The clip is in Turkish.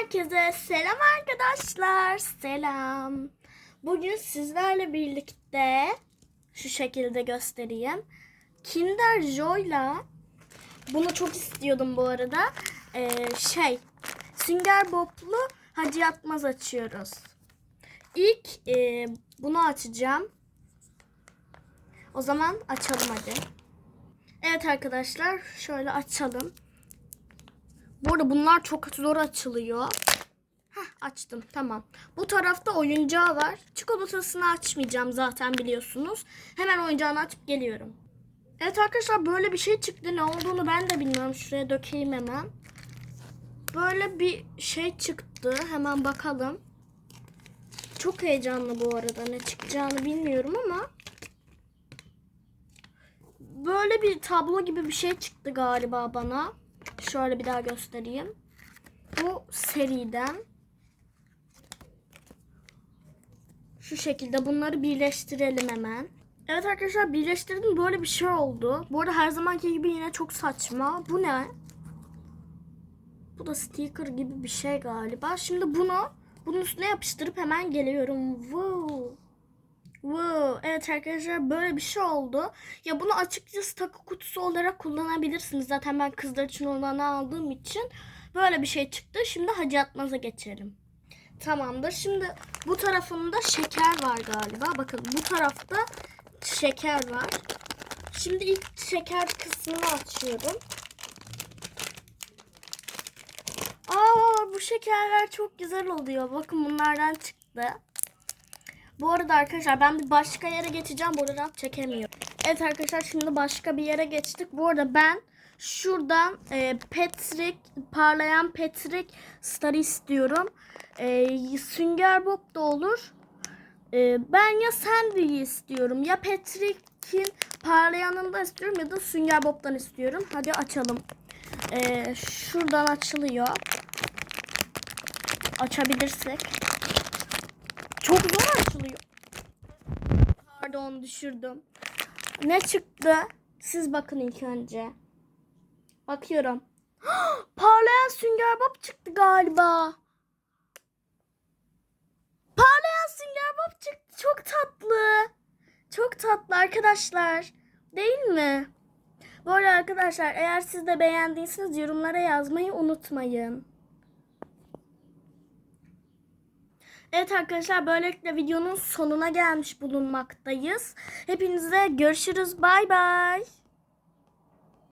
Herkese selam arkadaşlar. Selam. Bugün sizlerle birlikte şu şekilde göstereyim. Kinder Joy'la bunu çok istiyordum bu arada. Ee, şey Sünger Bob'lu Hacı Yatmaz açıyoruz. İlk e, bunu açacağım. O zaman açalım hadi. Evet arkadaşlar şöyle açalım. Bu arada bunlar çok zor açılıyor. Heh, açtım tamam. Bu tarafta oyuncağı var. Çikolatasını açmayacağım zaten biliyorsunuz. Hemen oyuncağını açıp geliyorum. Evet arkadaşlar böyle bir şey çıktı. Ne olduğunu ben de bilmiyorum. Şuraya dökeyim hemen. Böyle bir şey çıktı. Hemen bakalım. Çok heyecanlı bu arada. Ne çıkacağını bilmiyorum ama. Böyle bir tablo gibi bir şey çıktı galiba bana. Şöyle bir daha göstereyim. Bu seriden şu şekilde bunları birleştirelim hemen. Evet arkadaşlar birleştirdim böyle bir şey oldu. Bu arada her zamanki gibi yine çok saçma. Bu ne? Bu da sticker gibi bir şey galiba. Şimdi bunu bunun üstüne yapıştırıp hemen geliyorum. Wow. Wow. Evet arkadaşlar böyle bir şey oldu. Ya bunu açıkçası takı kutusu olarak kullanabilirsiniz. Zaten ben kızlar için olanı aldığım için böyle bir şey çıktı. Şimdi Hacı Atmaz'a geçelim. Tamamdır. Şimdi bu tarafında şeker var galiba. Bakın bu tarafta şeker var. Şimdi ilk şeker kısmını açıyorum. Aa bu şekerler çok güzel oluyor. Bakın bunlardan çıktı. Bu arada arkadaşlar ben bir başka yere geçeceğim. Bu arada çekemiyorum. Evet arkadaşlar şimdi başka bir yere geçtik. Bu arada ben şuradan e, Patrick, parlayan Patrick Star istiyorum. E, Sünger Bob da olur. E, ben ya Sandy'yi istiyorum ya Patrick'in parlayanını istiyorum ya da Sünger Bob'dan istiyorum. Hadi açalım. E, şuradan açılıyor. Açabilirsek. Çok zor açılıyor. Pardon düşürdüm. Ne çıktı? Siz bakın ilk önce. Bakıyorum. Parlayan Sünger Bob çıktı galiba. Parlayan Sünger Bob çıktı. Çok tatlı. Çok tatlı arkadaşlar. Değil mi? Bu arada arkadaşlar eğer siz de beğendiyseniz yorumlara yazmayı unutmayın. Evet arkadaşlar böylelikle videonun sonuna gelmiş bulunmaktayız. Hepinize görüşürüz. Bay bay.